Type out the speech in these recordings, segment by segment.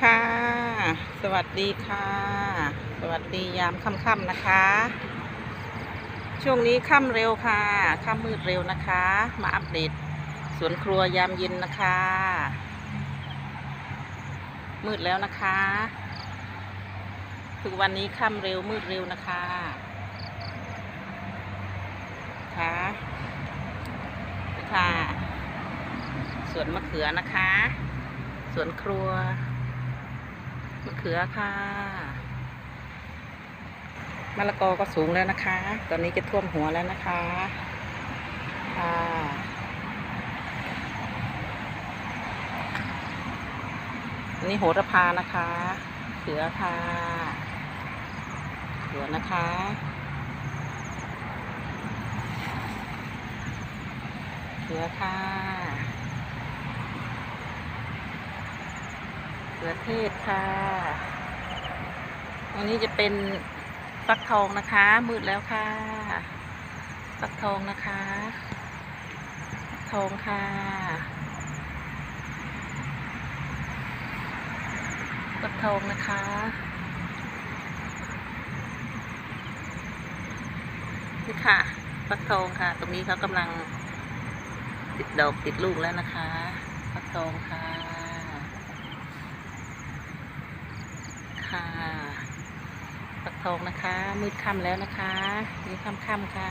ค่ะ สวัสดีค่ะ สวัสดียามค่ำๆนะคะ ช่วงนี้ค่ำเร็วค่ะ ค่ำมืดเร็วนะคะ มาอัปเดตสวนครัวยามเย็นนะคะ มืดแล้วนะคะถึงวันนี้ค่ำเร็วมืดเร็วนะคะ ค่ะ ค่ะ สวนมะเขือนะคะ สวนครัว มะเขือค่ะมะละกอก็สูงแล้วนะคะ ตอนนี้จะท่วมหัวแล้วนะคะค่ะอันนี้โหระพานะคะเขือค่ะเขือนะคะเขือค่ะ เขือเทศค่ะอันนี้จะเป็นฟักทองนะคะ มืดแล้วค่ะ ฟักทองนะคะฟักทองค่ะ ฟักทองนะคะนี่ค่ะฟักทองค่ะ ตรงนี้เขากำลังติดดอกติดลูกแล้วนะคะ ฟักทองค่ะฟัก ทองนะคะ มืดค่ำแล้วนะคะมืดค่ำๆค่ะ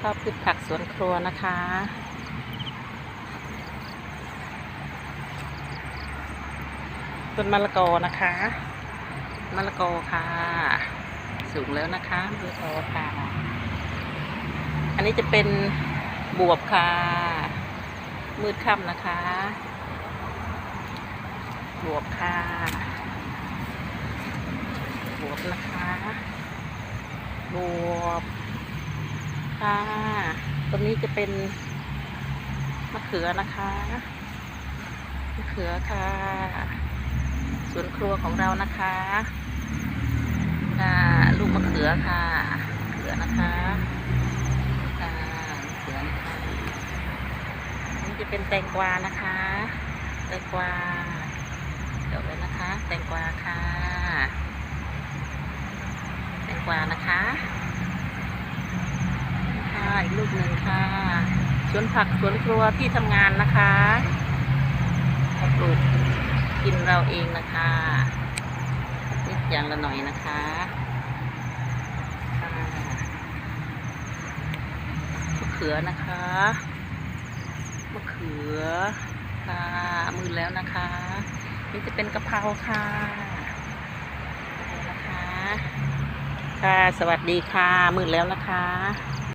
ชอบพืชผักสวนครัวนะคะต้นมะละกอนะคะมะละกอค่ะ สูงแล้วนะคะมะละกอค่ะ อันนี้จะเป็นบวบค่ะ มืดค่ำนะคะ บวบค่ะ นะคะ บวบค่ะตรงนี้จะเป็นมะเขือนะคะมะเขือค่ะ สวนครัวของเรานะคะค่ะลูกมะเขือค่ะเขือนะคะค่ะมะเขือนะคะนี่จะเป็นแตงกวานะคะ แตงกวาเดี๋ยวเลยนะคะ แตงกวาค่ะ แตงกวานะคะค่ะอีกลูก หนึ่งค่ะสวนผักสวนครัวที่ทำงานนะคะปลูกกินเราเองนะคะนิดอย่างละหน่อยนะคะค่ะมะเขือนะคะมะเขือค่ะมือแล้วนะคะ นี่จะเป็นกะเพราค่ะกะเพรานะคะค่ะ สวัสดีค่ะ มืดแล้วนะคะ